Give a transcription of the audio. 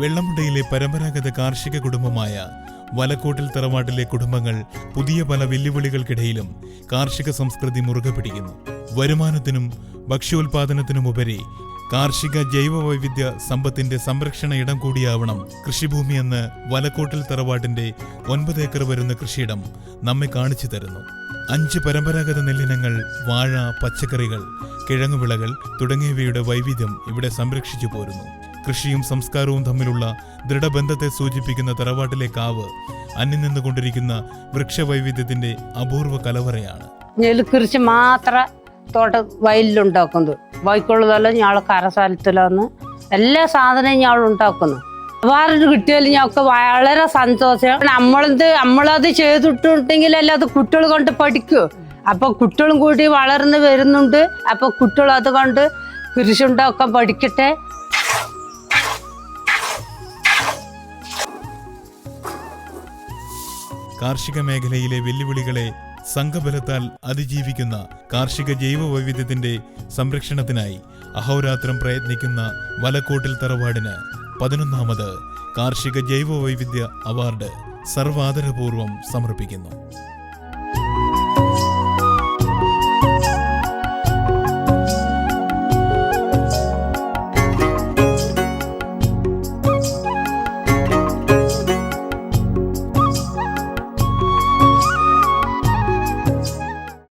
വെള്ളമുണ്ടയിലെ പരമ്പരാഗത കാർഷിക കുടുംബമായ വലക്കോട്ടിൽ തറവാട്ടിലെ കുടുംബങ്ങൾ പുതിയ പല വെല്ലുവിളികൾക്കിടയിലും കാർഷിക സംസ്കൃതി മുറുകെ പിടിക്കുന്നു. വരുമാനത്തിനും ഭക്ഷ്യോൽപാദനത്തിനുമുപരി കാർഷിക ജൈവവൈവിധ്യ സമ്പത്തിന്റെ സംരക്ഷണ ഇടം കൂടിയാവണം കൃഷിഭൂമി എന്ന് വലക്കോട്ടിൽ തറവാട്ടിന്റെ ഒൻപത് ഏക്കർ വരുന്ന കൃഷിയിടം നമ്മെ കാണിച്ചു തരുന്നു. അഞ്ച് പരമ്പരാഗത നെല്ലിനങ്ങൾ വാഴ പച്ചക്കറികൾ കിഴങ്ങുവിളകൾ തുടങ്ങിയവയുടെ വൈവിധ്യം ഇവിടെ സംരക്ഷിച്ചു പോരുന്നു. കൃഷിയും സംസ്കാരവും തമ്മിലുള്ള ദൃഢബന്ധത്തെ സൂചിപ്പിക്കുന്ന തറവാട്ടിലെ കാവ് അന്യം നിന്നുകൊണ്ടിരിക്കുന്ന വൃക്ഷവൈവിധ്യത്തിന്റെ അപൂർവ കലവറയാണ്. നെൽകൃഷി മാത്രം തോട്ട വയലിലുണ്ടാക്കുന്നത് വൈക്കുള്ളതല്ല ഞങ്ങൾ കരസ്ഥലത്തിലാണ് എല്ലാ സാധനവും ഞങ്ങൾ ഉണ്ടാക്കുന്നു. അവാർഡ് കിട്ടിയാൽ ഞങ്ങൾക്ക് വളരെ സന്തോഷം. നമ്മളത് നമ്മളത് ചെയ്തിട്ടുണ്ടെങ്കിലല്ലേ അത് കുട്ടികൾ കൊണ്ട് പഠിക്കൂ. അപ്പൊ കുട്ടികളും കൂടി വളർന്നു വരുന്നുണ്ട്. അപ്പൊ കുട്ടികൾ അത് കൊണ്ട് കൃഷി ഉണ്ടാക്കാൻ പഠിക്കട്ടെ. കാർഷിക മേഖലയിലെ വെല്ലുവിളികളെ സംഘബലത്താൽ അതിജീവിക്കുന്ന കാർഷിക ജൈവ വൈവിധ്യത്തിന്റെ സംരക്ഷണത്തിനായി അഹോരാത്രം പ്രയത്നിക്കുന്ന വലക്കോട്ടിൽ തറവാടിന് പതിനൊന്നാമത് കാർഷിക ജൈവ വൈവിധ്യ അവാർഡ് സർവാദരപൂർവം സമർപ്പിക്കുന്നു.